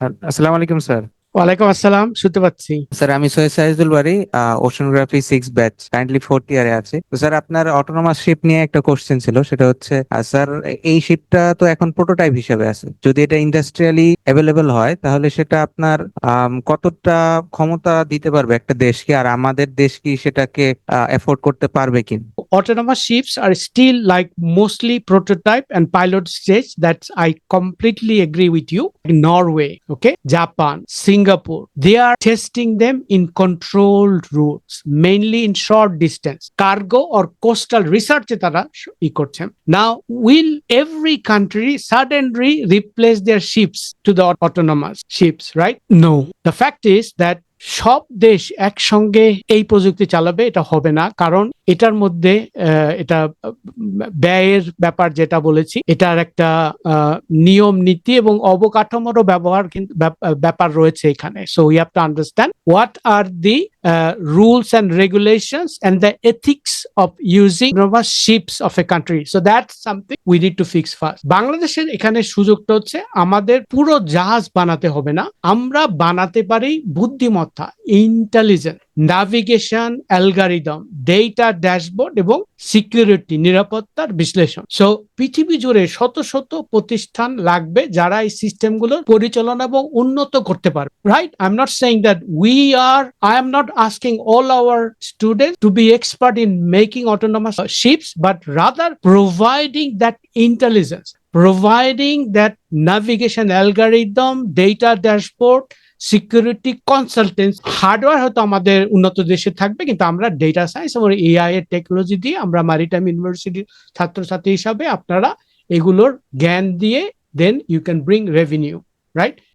আসসালামু আলাইকুম স্যার। ওয়ালাইকুম আসসালাম শুনতে পাচ্ছি। স্যার আমি সৈয়দ সাইজুল বাড়ি oceanography six batch kindly fourth ইয়ারে আছি। তো স্যার আপনার অটোনোমাস শিপ নিয়ে একটা কোশ্চেন ছিল সেটা হচ্ছে স্যার এই শিপটা তো এখন প্রোটোটাইপ হিসেবে আছে। যদি এটা ইন্ডাস্ট্রিয়ালি অ্যাভেলেবল হয় তাহলে সেটা আপনার কতটা ক্ষমতা দিতে পারবে একটা দেশকে আর আমাদের দেশ কি সেটাকে এফোর্ড করতে পারবে কি autonomous ships are still like mostly prototype and pilot stage that's i completely agree with you norway okay japan singapore they are testing them in controlled routes mainly in short distance cargo or coastal research এ তারা ই করছেন now will every country suddenly replace their ships to the autonomous ships right no the fact is that সব দেশ একসঙ্গে এই প্রযুক্তি চালাবে, এটা হবে না। কারণ এটার মধ্যে এটা ব্যয়ের ব্যাপার যেটা বলেছি, এটার একটা নিয়ম নীতি এবং অবকাঠামোরও ব্যবহার কিন্তু ব্যাপ- ব্যাপার রয়েছে এখানে। So we have to understand what are the rules and regulations and the ethics of using ships of a country so that something we need to fix first বাংলাদেশের এখানে সুযোগটা হচ্ছে আমাদের পুরো জাহাজ বানাতে হবে না। আমরা বানাতে পারি বুদ্ধিমত্তা intelligence navigation algorithm data dashboard এবং সিকিউরিটি নিরাপত্তার বিশ্লেষণ। সো পৃথিবী জুড়ে শত শত প্রতিষ্ঠান লাগবে যারা এই সিস্টেমগুলোর পরিচালনা এবং উন্নত করতে পারবে। Right I am not saying that we are I am not asking all our student to be expert in making autonomous ships but rather providing that intelligence providing that navigation algorithm, data dashboard, security consultancy hardware হয়তো আমাদের উন্নত দেশে থাকবে কিন্তু আমরা data science এবং AI এর technology দিয়ে আমরা মারিটাইম ইউনিভার্সিটির ছাত্রছাত্রী হিসাবে আপনারা এগুলোর জ্ঞান দিয়ে দেন you can bring revenue right